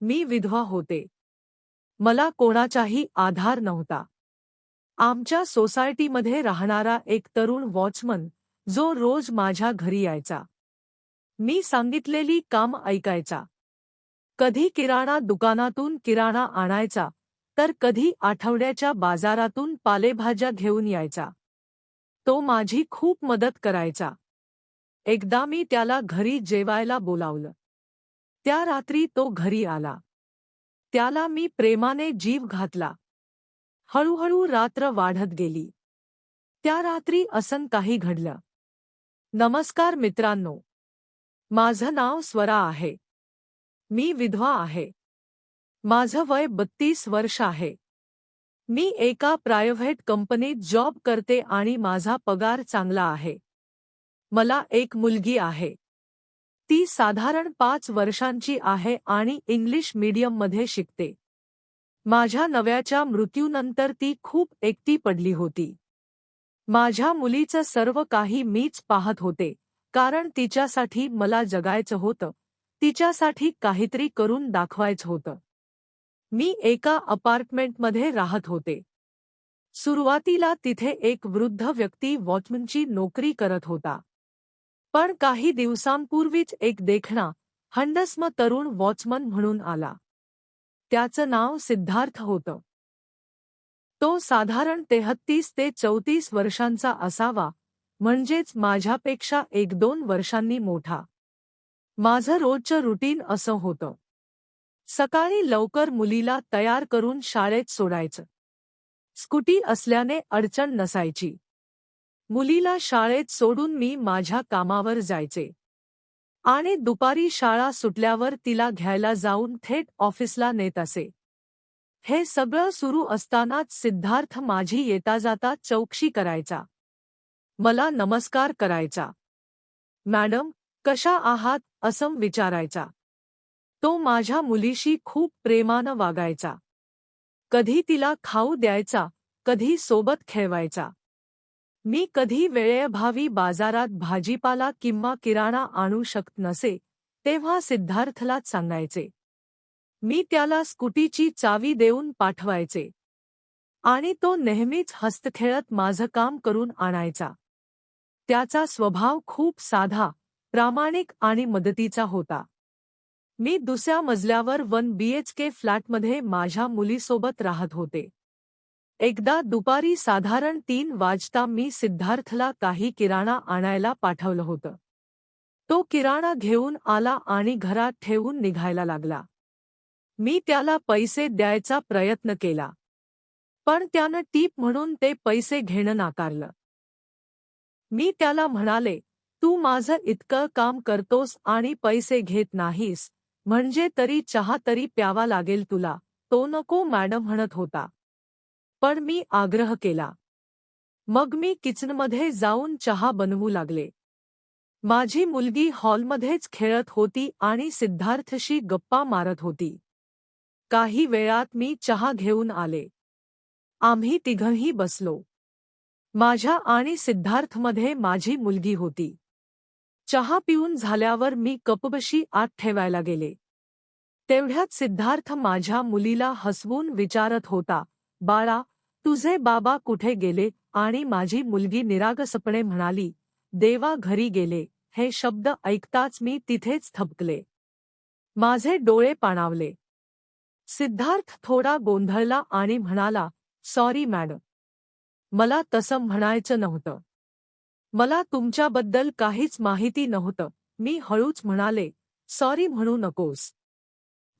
मी विधवा होते. मला कोणाचाही आधार नव्हता. आमच्या सोसायटीमध्ये राहणारा एक तरुण वॉचमन जो रोज माझ्या घरी यायचा. मी सांगितलेली काम ऐकायचा. कधी किराणा दुकानातून किराणा आणायचा तर कधी आठवड्याच्या बाजारातून पालेभाज्या घेऊन यायचा. तो माझी खूप मदत करायचा. एकदा मी त्याला घरी जेवायला बोलावलं. त्या रात्री तो घरी आला. त्याला मी प्रेमाने जीव घातला. हळूहळू रात्र वाढत गेली. त्या रात्री असं काही घडलं. नमस्कार मित्रांनो. माझं नाव स्वरा आहे. मी विधवा आहे. माझं वय बत्तीस वर्ष आहे. मी एका प्रायव्हेट कंपनीत जॉब करते आणि माझा पगार चांगला आहे. मला एक मुलगी आहे. ती साधारण पाच वर्षांची आहे आणि इंग्लिश मीडियममध्ये शिकते. माझ्या नव्याच्या मृत्यूनंतर ती खूप एकटी पडली होती. माझ्या मुलीचं सर्व काही मीच पाहत होते कारण तिच्यासाठी मला जगायचं होतं तिच्यासाठी काहीतरी करून दाखवायचं होतं. मी एका अपार्टमेंटमध्ये राहत होते. सुरुवातीला तिथे एक वृद्ध व्यक्ती वॉचमनची नोकरी करत होता. पण काही दिवसांपूर्वीच एक देखणा हंडस्म तरुण वॉचमन म्हणून आला. त्याचं नाव सिद्धार्थ होतं. तो साधारण तेहत्तीस ते चौतीस वर्षांचा असावा म्हणजेच माझ्यापेक्षा एक दोन वर्षांनी मोठा. माझं रोजचं रुटीन असं होतं. सकाळी लवकर मुलीला तयार करून शाळेत सोडायचं. स्कूटी असल्याने अडचण नसायची. मुलीला शाळेत सोडून मी माझ्या कामावर जायचे. आणि दुपारी शाळा सुटल्यावर तिला घ्यायला जाऊन थेट ऑफिसला नेत असे. हे सगळं सुरू असतानाच सिद्धार्थ माझी येता जाता चौकशी करायचा. मला नमस्कार करायचा. मॅडम कशा आहात? असं विचारायचा. तो माझ्या मुलीशी खूप प्रेमानं वागायचा. कधी तिला खाऊ द्यायचा कधी सोबत खेळवायचा. मी कधी वेळेअभावी बाजारात भाजीपाला किंवा किराणा आणू शकत नसे तेव्हा सिद्धार्थलाच सांगायचे. मी त्याला स्कूटीची चावी देऊन पाठवायचे. आणि तो नेहमीच हस्तखेळत माझं काम करून आणायचा. त्याचा स्वभाव खूप साधा प्रामाणिक आणि मदतीचा होता. मी दुसऱ्या मजल्यावर वन बीएचके फ्लॅटमध्ये माझ्या मुलीसोबत राहत होते. एकदा दुपारी साधारण तीन वाजता मी सिद्धार्थला काही किराणा आणायला पाठवलं होतं. तो किराणा घेऊन आला आणि घरात ठेवून निघायला लागला. मी त्याला पैसे द्यायचा प्रयत्न केला. पण त्यानं टीप म्हणून ते पैसे घेणं नाकारलं. मी त्याला म्हणाले तू माझं इतकं काम करतोस आणि पैसे घेत नाहीस म्हणजे तरी चहा तरी प्यावा लागेल तुला तो नको मॅडम म्हणत होता. पण मी आग्रह केला. मग मी किचनमध्ये जाऊन चहा बनवू लागले. माझी मुलगी हॉलमध्येच खेळत होती आणि सिद्धार्थशी गप्पा मारत होती. काही वेळात मी चहा घेऊन आले. आम्ही तिघंही बसलो. माझ्या आणि सिद्धार्थमध्ये माझी मुलगी होती. चहा पिऊन झाल्यावर मी कपबशी आत ठेवायला गेले. तेवढ्यात सिद्धार्थ माझ्या मुलीला हसवून विचारत होता बाळा तुझे बाबा कुठे गेले आणि माझी मुलगी निरागसपणे म्हणाली देवा घरी गेले. हे शब्द ऐकताच मी तिथेच थपकले माझे डोळे पाणावले. सिद्धार्थ थोडा गोंधळला आणि म्हणाला सॉरी मॅडम. मला तसं म्हणायचं नव्हतं. मला तुमच्याबद्दल काहीच माहिती नव्हतं. मी हळूच म्हणाले सॉरी म्हणू नकोस.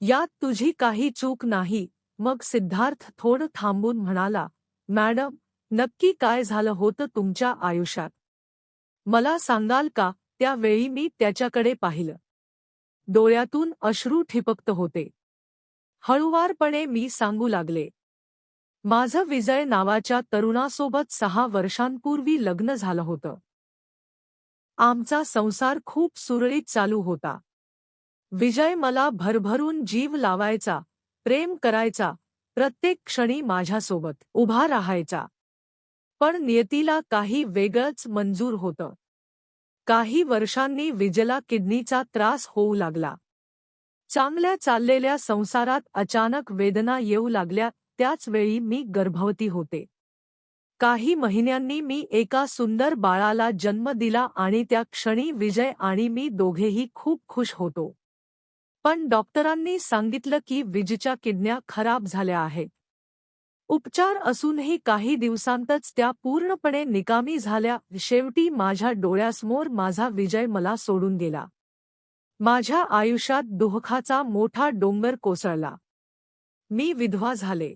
यात तुझी काही चूक नाही. मग सिद्धार्थ थोडं थांबून म्हणाला मॅडम नक्की काय झालं होतं तुमच्या आयुष्यात? मला सांगाल का? त्यावेळी मी त्याच्याकडे पाहिलं. डोळ्यातून अश्रू ठिपकत होते. हळुवारपणे मी सांगू लागले. माझं विजय नावाच्या तरुणासोबत सहा वर्षांपूर्वी लग्न झालं होतं. आमचा संसार खूप सुरळीत चालू होता. विजय मला भरभरून जीव लावायचा. प्रेम करायचा प्रत्येक क्षणी माझ्यासोबत उभा राहायचा. पण नियतीला काही वेगळंच मंजूर होतं. काही वर्षांनी विजला किडनीचा त्रास होऊ लागला. चांगल्या चाललेल्या संसारात अचानक वेदना येऊ लागल्या त्याच वेळी मी गर्भवती होते. काही महिन्यांनी मी एका सुंदर बाळाला जन्म दिला आणि त्या क्षणी विजय आणि मी दोघेही खूप खुश होतो. पण डॉक्टरांनी सांगितलं की विजच्या किडन्या खराब झाल्या आहेत. उपचार असूनही काही दिवसांतच त्या पूर्णपणे निकामी झाल्या. शेवटी माझ्या डोळ्यासमोर माझा विजय मला सोडून गेला. माझ्या आयुष्यात दुःखाचा मोठा डोंगर कोसळला. मी विधवा झाले.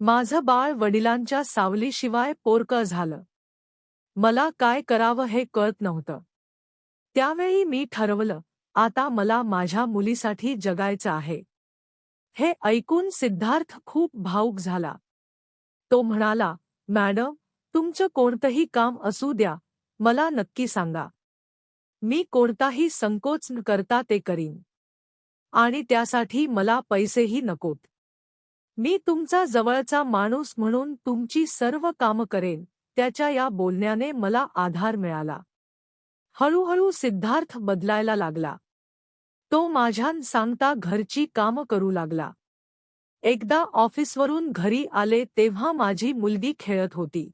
माझं बाळ वडिलांच्या सावलीशिवाय पोरकं झालं. मला काय करावं हे कळत नव्हतं. त्यावेळी मी ठरवलं आता मला माझ्या मुलीसाठी जगायचं आहे. हे ऐकून सिद्धार्थ खूप भाऊक झाला. तो म्हणाला मॅडम तुमचं कोणतंही काम असू द्या. मला नक्की सांगा. मी कोणताही संकोच न करता ते करीन. आणि त्यासाठी मला पैसेही नकोत. मी तुमचा जवळचा माणूस म्हणून तुमची सर्व कामं करेन. त्याच्या या बोलण्याने मला आधार मिळाला. हळूहळू सिद्धार्थ बदलायला लागला. तो माझ्यान सांगता घरची कामं करू लागला. एकदा ऑफिसवरून घरी आले तेव्हा माझी मुलगी खेळत होती.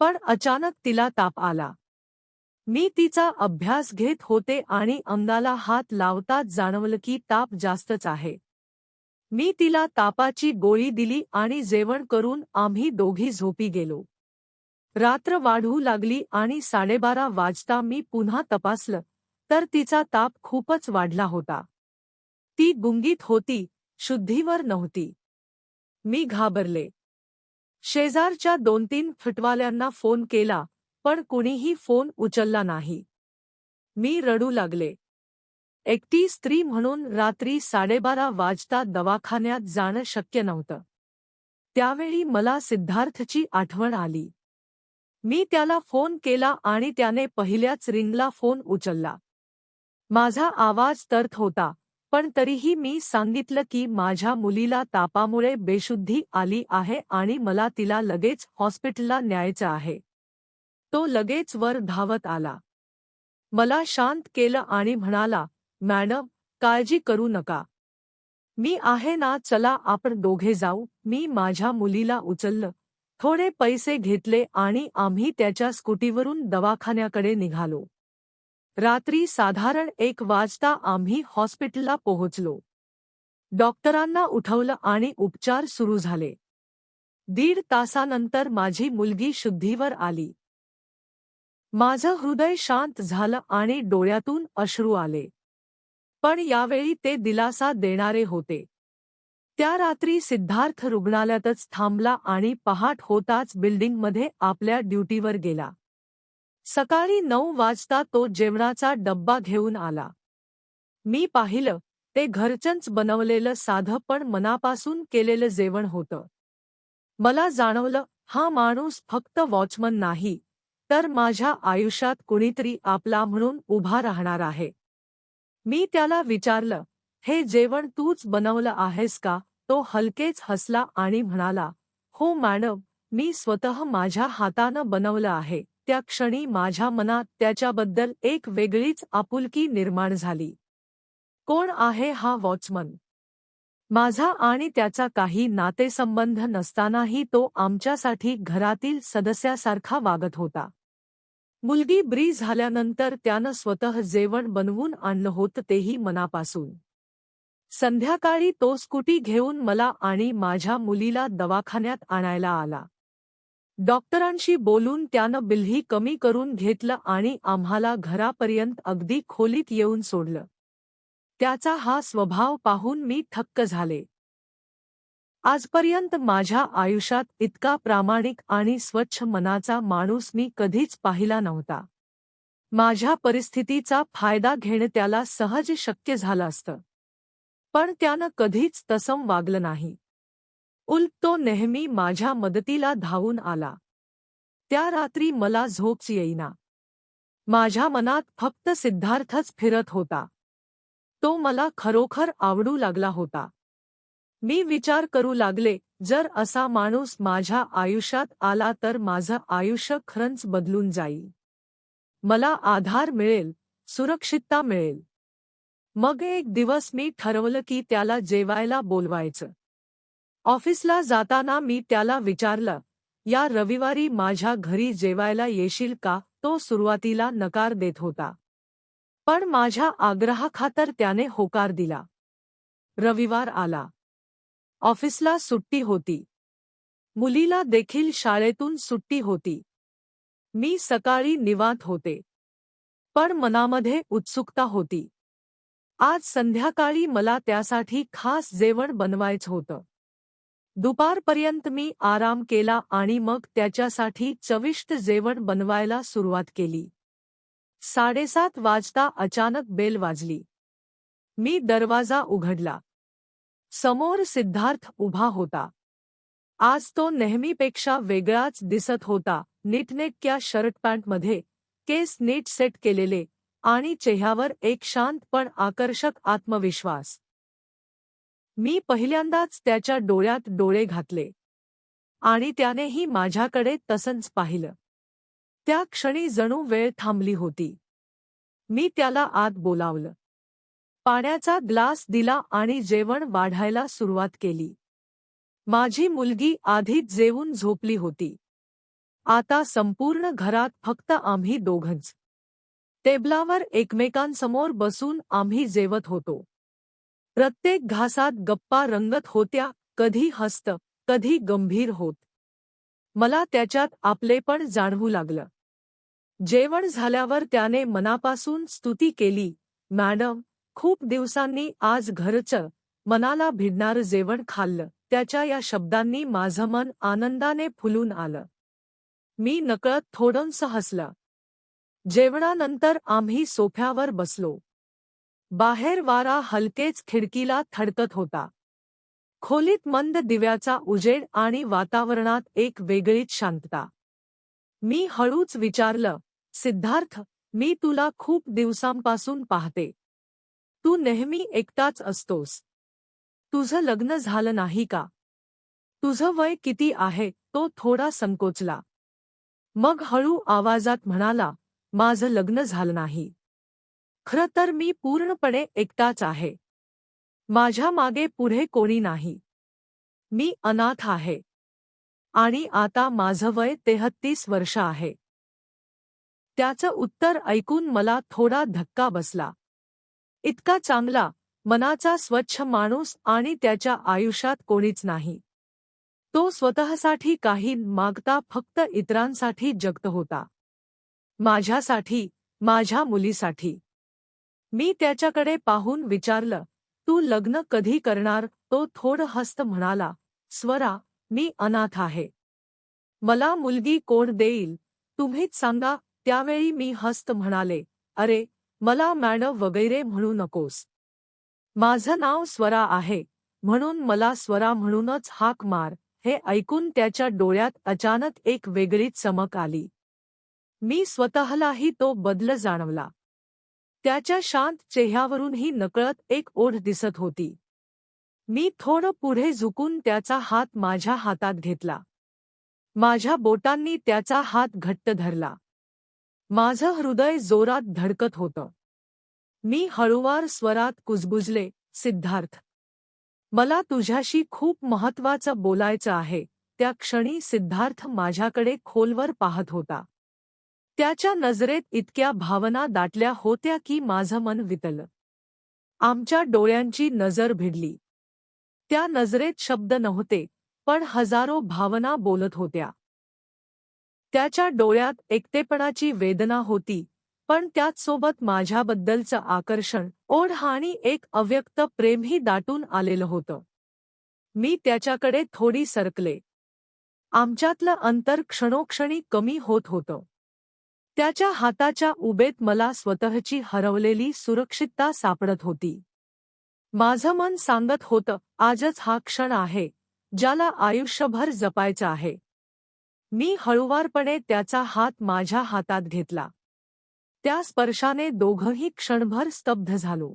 पण अचानक तिला ताप आला. मी तिचा अभ्यास घेत होते आणि अंगाला हात लावताच जाणवलं की ताप जास्तच आहे. मी तिला तापाची गोळी दिली आणि जेवण करून आम्ही दोघी झोपी गेलो. रात्र वाढू लागली आणि साडेबारा वाजता मी पुन्हा तपासलं तर तिचा ताप खूपच वाढला होता. ती गुंगीत होती शुद्धीवर नव्हती. मी घाबरले. शेजारच्या दोन तीन फुटवाल्यांना फोन केला पण कुणीही फोन उचलला नाही. मी रडू लागले. एकटी स्त्री म्हणून रात्री साडेबारा वाजता दवाखान्यात जाणं शक्य नव्हतं. त्यावेळी मला सिद्धार्थची आठवण आली. मी त्याला फोन केला आणि त्याने पहिल्याच रिंगला फोन उचलला. माझा आवाज तर्थ होता पण तरीही मी सांगितलं की माझ्या मुलीला तापामुळे बेशुद्धी आली आहे आणि मला तिला लगेच हॉस्पिटलला न्यायचं आहे. तो लगेच वर धावत आला. मला शांत केलं आणि म्हणाला मॅडम काळजी करू नका. मी आहे ना चला आपण दोघे जाऊ. मी माझ्या मुलीला उचललं. थोडे पैसे घेतले आणि आम्ही त्याच्या स्कूटीवरून दवाखान्याकडे निघालो. रात्री साधारण एक वाजता आम्ही हॉस्पिटलला पोहोचलो. डॉक्टरांना उठवलं आणि उपचार सुरू झाले. दीड तासानंतर माझी मुलगी शुद्धीवर आली. माझं हृदय शांत झालं आणि डोळ्यातून अश्रू आले. पण यावेळी ते दिलासा देणारे होते. त्या रात्री सिद्धार्थ रुग्णालयातच थांबला आणि पहाट होताच बिल्डिंगमध्ये आपल्या ड्युटीवर गेला. सकाळी नऊ वाजता तो जेवणाचा डब्बा घेऊन आला. मी पाहिलं ते घरचंच बनवलेलं साधं पण मनापासून केलेलं जेवण होतं. मला जाणवलं हा माणूस फक्त वॉचमन नाही तर माझ्या आयुष्यात कुणीतरी आपला म्हणून उभा राहणार आहे. मी त्याला विचारलं हे जेवण तूच बनवलं आहेस का? तो हलकेच हसला आणि म्हणाला हो मॅडम मी स्वतः माझ्या हातानं बनवलं आहे. त्या क्षणी माझ्या मनात त्याच्याबद्दल एक वेगळीच आपुलकी निर्माण झाली. कोण आहे हा वॉचमन? माझा आणि त्याचा काही नातेसंबंध नसतानाही तो आमच्यासाठी घरातील सदस्यासारखा वागत होता. मुलगी ब्री झाल्यानंतर त्यानं स्वतः जेवण बनवून आणलं होतं तेही मनापासून. संध्याकाळी तो स्कूटी घेऊन मला आणि माझ्या मुलीला दवाखान्यात आणायला आला. डॉक्टरांशी बोलून त्यानं बिल्ही कमी करून घेतलं आणि आम्हाला घरापर्यंत अगदी खोलीत येऊन सोडलं. त्याचा हा स्वभाव पाहून मी थक्क झाले. आजपर्यंत माझ्या आयुष्यात इतका प्रामाणिक आणि स्वच्छ मनाचा माणूस मी कधीच पाहिला नव्हता. माझ्या परिस्थितीचा फायदा घेणं त्याला सहज शक्य झालं असतं. पण त्यानं कधीच तसं वागलं नाही. उलट तो नेहमी माझ्या मदतीला धावून आला. त्या रात्री मला झोपच येईना. माझ्या मनात फक्त सिद्धार्थच फिरत होता. तो मला खरोखर आवडू लागला होता. मी विचार करू लागले जर असा माणूस माझ्या आयुष्यात आला तर माझं आयुष्य खरंच बदलून जाईल. मला आधार मिळेल सुरक्षितता मिळेल. मग एक दिवस मी ठरवलं की त्याला जेवायला बोलवायचं. ऑफिसला जाताना मी त्याला विचारलं या रविवारी माझ्या घरी जेवायला येशील का? तो सुरुवातीला नकार देत होता. पण माझ्या आग्रहाखातर त्याने होकार दिला. रविवार आला. ऑफिसला सुट्टी होती. मुलीला देखील शाळेतून सुट्टी होती. मी सकाळी निवांत होते. पण मनामध्ये उत्सुकता होती. आज संध्याकाळी मला त्यासाठी खास जेवण बनवायचं होतं. दुपारपर्यंत मी आराम केला आणि मग त्याच्यासाठी चविष्ट जेवण बनवायला सुरुवात केली. साडेसात वाजता अचानक बेल वाजली. मी दरवाजा उघडला. समोर सिद्धार्थ उभा होता. आज तो नेहमीपेक्षा वेगळाच दिसत होता. नीटनेटक्या शर्ट पॅन्टमध्ये केस नीट सेट केलेले आणि चेहऱ्यावर एक शांत पण आकर्षक आत्मविश्वास. मी पहिल्यांदाच त्याच्या डोळ्यात डोळे घातले. आणि त्यानेही माझ्याकडे तसंच पाहिलं. त्या क्षणी जणू वेळ थांबली होती. मी त्याला आत बोलावलं. पाण्याचा ग्लास दिला आणि जेवण वाढायला सुरुवात केली. माझी मुलगी आधीच जेवून झोपली होती. आता संपूर्ण घरात फक्त आम्ही दोघंच. टेबलावर एकमेकांसमोर बसून आम्ही जेवत होतो. प्रत्येक घासात गप्पा रंगत होत्या कधी हस्त कधी गंभीर होत. मला त्याच्यात आपलेपण जाणवू लागलं. जेवण झाल्यावर त्याने मनापासून स्तुती केली मॅडम खूप दिवसांनी आज घरचं मनाला भिडणारं जेवण खाल्लं त्याच्या या शब्दांनी माझं मन आनंदाने फुलून आलं. मी नकळत थोडंसं हसला. जेवणानंतर आम्ही सोफ्यावर बसलो. बाहेर वारा हलकेच खिडकीला थडकत होता. खोलीत मंद दिव्याचा उजेड आणि वातावरणात एक वेगळीच शांतता. मी हळूच विचारलं सिद्धार्थ मी तुला खूप दिवसांपासून पाहते. तू नेहमी एकटाच असतोस. तुझं लग्न झालं नाही का? तुझं वय किती आहे? तो थोडा संकोचला. मग हळू आवाजात म्हणाला माझं लग्न झालं नाही. खरं तर मी पूर्णपणे एकटाच आहे. माझ्या मागे पुढे कोणी नाही. मी अनाथ आहे. आणि आता माझं वय तेहत्तीस वर्ष आहे. त्याचं उत्तर ऐकून मला थोडा धक्का बसला. इतका चांगला मनाचा स्वच्छ माणूस आणि त्याच्या आयुष्यात कोणीच नाही. तो स्वतःसाठी काही मागता फक्त इतरांसाठी जगत होता. माझ्यासाठी माझ्या मुलीसाठी. मी त्याच्याकडे पाहून विचारलं तू लग्न कधी करणार? तो थोडं हस्त म्हणाला स्वरा मी अनाथ आहे. मला मुलगी कोण देईल? तुम्हीच सांगा. त्यावेळी मी हस्त म्हणाले अरे मला मॅडम वगैरे म्हणू नकोस. माझं नाव स्वरा आहे म्हणून मला स्वरा म्हणूनच हाक मार. हे ऐकून त्याच्या डोळ्यात अचानक एक वेगळीच चमक आली. मी स्वतःलाही तो बदल जाणवला. त्याच्या शांत चेहऱ्यावरूनही नकळत एक ओढ दिसत होती. मी थोडं पुढे झुकून त्याचा हात माझ्या हातात घेतला. माझ्या बोटांनी त्याचा हात घट्ट धरला. माझं हृदय जोरात धडकत होतं. मी हळुवार स्वरात कुजबुजले सिद्धार्थ मला तुझ्याशी खूप महत्वाचं बोलायचं आहे. त्या क्षणी सिद्धार्थ माझ्याकडे खोलवर पाहत होता. त्याच्या नजरेत इतक्या भावना दाटल्या होत्या की माझं मन वितलं. आमच्या डोळ्यांची नजर भिडली. त्या नजरेत शब्द नव्हते पण हजारो भावना बोलत होत्या. त्याच्या डोळ्यात एकटेपणाची वेदना होती पण त्याचसोबत माझ्याबद्दलचं आकर्षण ओढ आणि एक अव्यक्त प्रेमही दाटून आलेलं होतं. मी त्याच्याकडे थोडी सरकले. आमच्यातलं अंतर क्षणोक्षणी कमी होत होतं. त्याच्या हाताच्या उबेत मला स्वतःची हरवलेली सुरक्षितता सापडत होती. माझं मन सांगत होतं आजच हा क्षण आहे ज्याला आयुष्यभर जपायचं आहे. मी हळुवारपणे त्याचा हात माझ्या हातात घेतला. त्या स्पर्शाने दोघंही क्षणभर स्तब्ध झालो.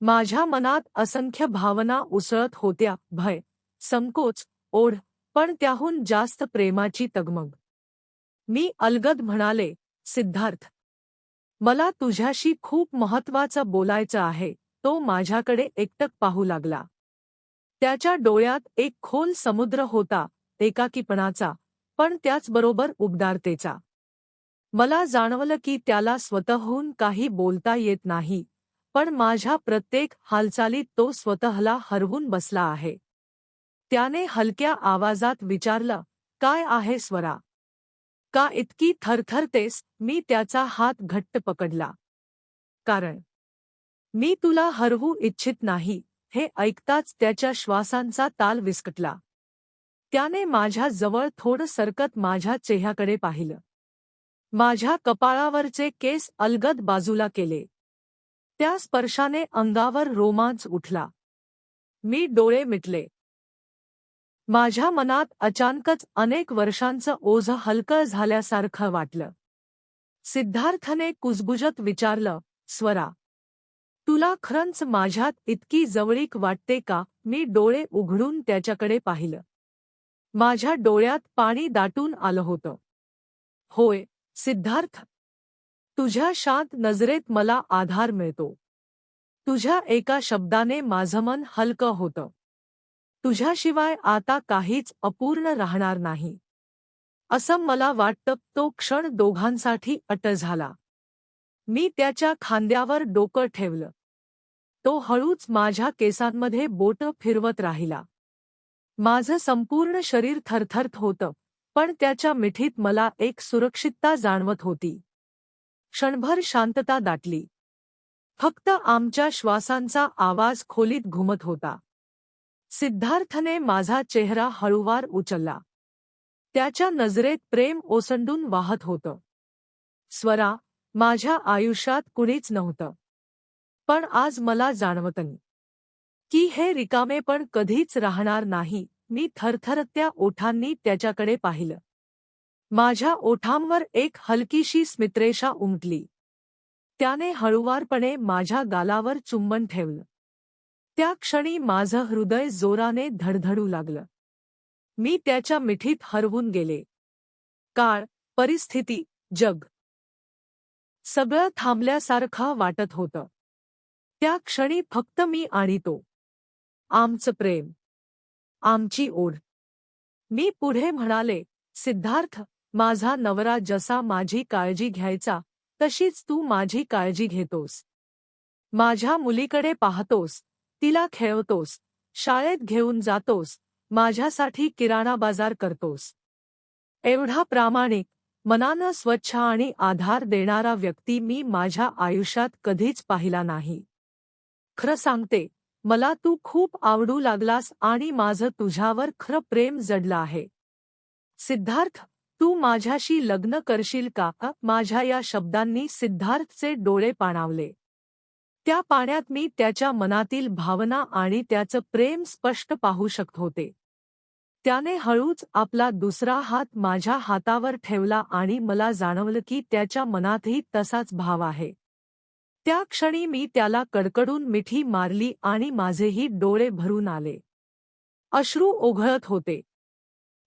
माझ्या मनात असंख्य भावना उसळत होत्या भय संकोच ओढ पण त्याहून जास्त प्रेमाची तगमग. मी अलगद म्हणाले सिद्धार्थ मला तुझ्याशी खूप महत्वाचं बोलायचं आहे. तो माझ्याकडे एकटक पाहू लागला. त्याच्या डोळ्यात एक खोल समुद्र होता एकाकीपणाचा पण त्याचबरोबर उबदारतेचा. मला जाणवलं की त्याला स्वतःहून काही बोलता येत नाही पण माझ्या प्रत्येक हालचालीत तो स्वतःला हरवून बसला आहे. त्याने हलक्या आवाजात विचारलं काय आहे स्वरा? का इतकी थरथरतेस मी त्याचा हात घट्ट पकडला. कारण मी तुला हरवू इच्छित नाही हे ऐकताच त्याच्या श्वासांचा ताल विस्कटला. त्याने माझ्या जवळ थोडं सरकत माझ्या चेह्याकडे पाहिलं. माझ्या कपाळावरचे केस अलगद बाजूला केले. त्या स्पर्शाने अंगावर रोमांच उठला. मी डोळे मिटले. माझ्या मनात अचानकच अनेक वर्षांचं ओझ हलकं झाल्यासारखं वाटलं. सिद्धार्थने कुजबुजत विचारलं स्वरा तुला खरंच माझ्यात इतकी जवळीक वाटते का? मी डोळे उघडून त्याच्याकडे पाहिलं. माझ्या डोळ्यात पाणी दाटून आलं होतं. होय सिद्धार्थ तुझ्या शांत नजरेत मला आधार मिळतो. तुझ्या एका शब्दाने माझं मन हलकं होतं. तुझ्याशिवाय आता काहीच अपूर्ण राहणार नाही. असं मला वाटतं तो क्षण दोघांसाठी अट झाला. मी त्याच्या खांद्यावर डोकं ठेवलं. तो हळूच माझ्या केसांमध्ये बोट फिरवत राहिला. माझं संपूर्ण शरीर थरथरत होतं पण त्याच्या मिठीत मला एक सुरक्षितता जाणवत होती. क्षणभर शांतता दाटली. फक्त आमच्या श्वासांचा आवाज खोलीत घुमत होता. सिद्धार्थने माझा चेहरा हळूवार उचलला. त्याच्या नजरेत प्रेम ओसंडून वाहत होतं. स्वरा माझ्या आयुष्यात कुणीच नव्हतं. पण आज मला जाणवतं की हे रिकामे पण कधीच राहणार नाही मी थरथरत्या ओठांनी त्याच्याकडे पाहिलं. माझ्या ओठांवर एक हलकीशी स्मित्रेषा उमटली. त्याने हळुवारपणे माझ्या गालावर चुंबन ठेवलं. त्या क्षणी माझं हृदय जोराने धडधडू लागलं. मी त्याच्या मिठीत हरवून गेले. काळ परिस्थिती जग. सगळं थांबल्यासारखं वाटत होतं. त्या क्षणी फक्त मी आणि तो. आमचं प्रेम. आमची ओढ. मी पुढे म्हणाले सिद्धार्थ माझा नवरा जसा माझी काळजी घ्यायचा तशीच तू माझी काळजी घेतोस. माझ्या मुलीकडे पाहतोस तिला खेळवतोस शाळेत घेऊन जातोस. माझ्यासाठी किराणा बाजार करतोस. एवढा प्रामाणिक मनानं स्वच्छ आणि आधार देणारा व्यक्ती मी माझ्या आयुष्यात कधीच पाहिला नाही. खरं सांगते मला तू खूप आवडू लागलास आणि माझं तुझ्यावर खरं प्रेम जडलं आहे. सिद्धार्थ तू माझ्याशी लग्न करशील का? माझ्या या शब्दांनी सिद्धार्थचे डोळे पाणावले. त्या पाण्यात मी त्याच्या मनातील भावना आणि त्याचं प्रेम स्पष्ट पाहू शकत होते. त्याने हळूच आपला दुसरा हात माझ्या हातावर ठेवला आणि मला जाणवलं की त्याच्या मनातही तसाच भाव आहे. त्या क्षणी मी त्याला कडकडून मिठी मारली आणि माझेही डोळे भरून आले. अश्रू ओघळत होते.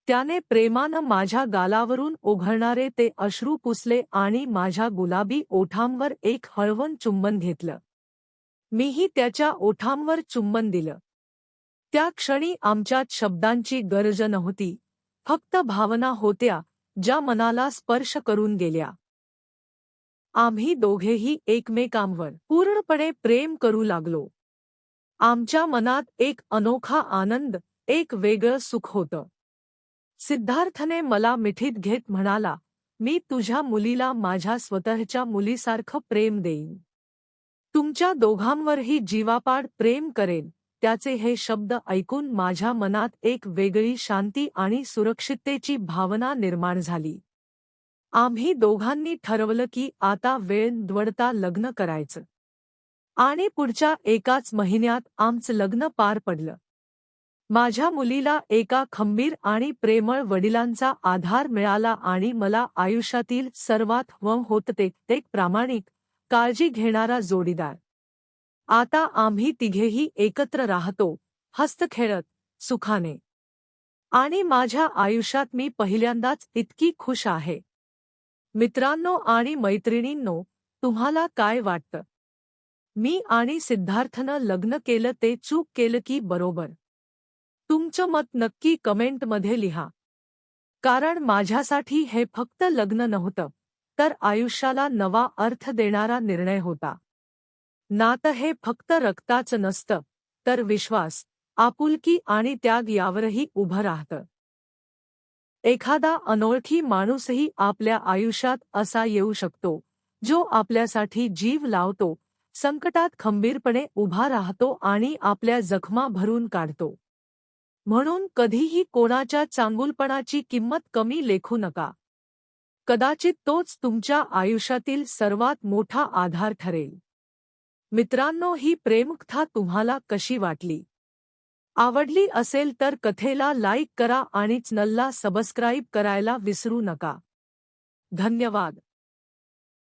त्याने प्रेमानं माझ्या गालावरून ओघळणारे ते अश्रू पुसले आणि माझ्या गुलाबी ओठांवर एक हळवण चुंबन घेतलं. मीही त्याच्या ओठांवर चुंबन दिलं. त्या क्षणी आमच्यात शब्दांची गरज नव्हती. फक्त भावना होत्या ज्या मनाला स्पर्श करून गेल्या. आम्ही दोघेही एकमेकांवर पूर्णपणे प्रेम करू लागलो. आमच्या मनात एक अनोखा आनंद एक वेगळं सुख होतं. सिद्धार्थने मला मिठीत घेत म्हणाला मी तुझ्या मुलीला माझ्या स्वतःच्या मुलीसारखं प्रेम देईन. तुमच्या दोघांवरही जीवापाड प्रेम करेन त्याचे हे शब्द ऐकून माझ्या मनात एक वेगळी शांती आणि सुरक्षिततेची भावना निर्माण झाली. आम्ही दोघांनी ठरवलं की आता वेळ द्वडता लग्न करायचं. आणि पुढच्या एकाच महिन्यात आमचं लग्न पार पडलं. माझ्या मुलीला एका खंबीर आणि प्रेमळ वडिलांचा आधार मिळाला आणि मला आयुष्यातील सर्वात वम होतते ते प्रामाणिक काळजी घेणारा जोडीदार. आता आम्ही तिघेही एकत्र राहतो हस्त खेळत सुखाने. आणि माझ्या आयुष्यात मी पहिल्यांदाच इतकी खुश आहे. मित्रांनो आणि मैत्रिणींनो तुम्हाला काय वाटतं? मी आणि सिद्धार्थनं लग्न केलं ते चूक केलं की बरोबर? तुमचं मत नक्की कमेंटमध्ये लिहा. कारण माझ्यासाठी हे फक्त लग्न नव्हतं. तर आयुष्याला नवा अर्थ देणारा निर्णय होता. नातं हे फक्त रक्ताचं नसतं तर विश्वास आपुलकी आणि त्याग यावरही उभं राहतं. एखादा अनोळखी माणूसही आपल्या आयुष्यात असा येऊ शकतो जो आपल्यासाठी जीव लावतो संकटात खंबीरपणे उभा राहतो आणि आपल्या जखमा भरून काढतो. म्हणून कधीही कोणाच्या चांगुलपणाची किंमत कमी लेखू नका. कदाचित तोच तुमच्या आयुष्यातील सर्वात मोठा आधार ठरेल. मित्रांनो ही प्रेमकथा तुम्हाला कशी वाटली? आवडली असेल तर कथेला लाईक करा आणि चॅनलला सबस्क्राईब करायला विसरू नका. धन्यवाद.